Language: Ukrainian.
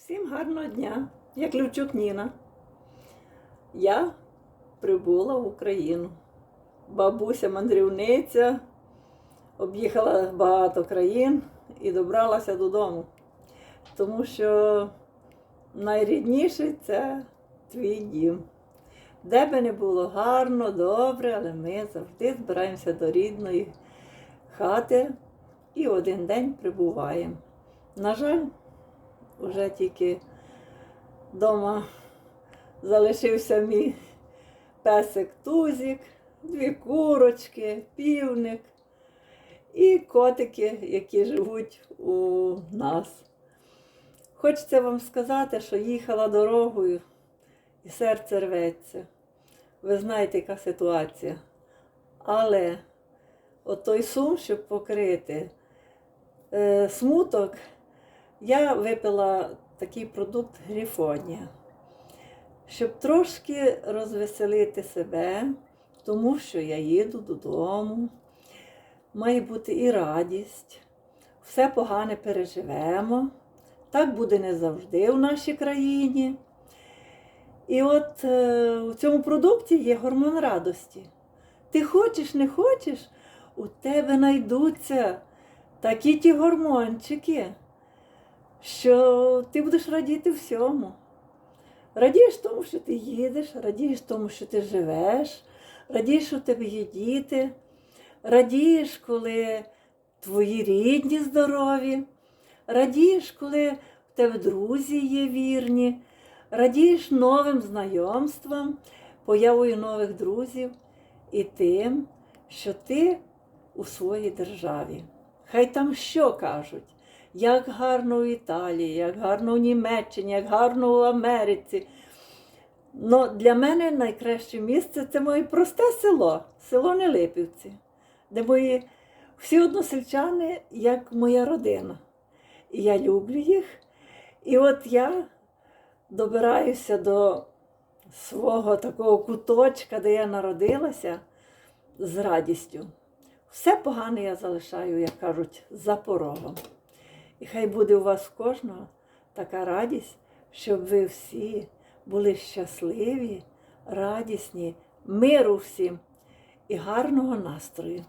Всім гарного дня! Я Клівчук Ніна. Я прибула в Україну. Бабуся мандрівниця, об'їхала багато країн і добралася додому. Тому що найрідніший це твій дім. Де би не було гарно, добре, але ми завжди збираємося до рідної хати і один день прибуваємо. На жаль, вже тільки вдома залишився мій песик Тузік, дві курочки, півник і котики, які живуть у нас. Хочеться вам сказати, що їхала дорогою і серце рветься. Ви знаєте, яка ситуація. Але от той сум, щоб покрити е, смуток, я випила такий продукт Грифонія, щоб трошки розвеселити себе, тому що я їду додому. Має бути і радість, все погане переживемо. Так буде не завжди в нашій країні. І от е, у цьому продукті є гормон радості. Ти хочеш, не хочеш, у тебе знайдуться такі ті гормончики, що ти будеш радіти всьому. Радієш тому, що ти їдеш, радієш тому, що ти живеш, радієш, що у тебе є діти, радієш, коли твої рідні здорові, радієш, коли в тебе друзі є вірні, радієш новим знайомствам, появою нових друзів і тим, що ти у своїй державі. Хай там що кажуть, як гарно в Італії, як гарно в Німеччині, як гарно в Америці. Ну, для мене найкраще місце це моє просте село, село Нелипівці, де мої всі односельчани, як моя родина. І я люблю їх. І от я добираюся до свого такого куточка, де я народилася, з радістю. Все погане я залишаю, як кажуть, за порогом. І хай буде у вас кожного така радість, щоб ви всі були щасливі, радісні, миру всім і гарного настрою.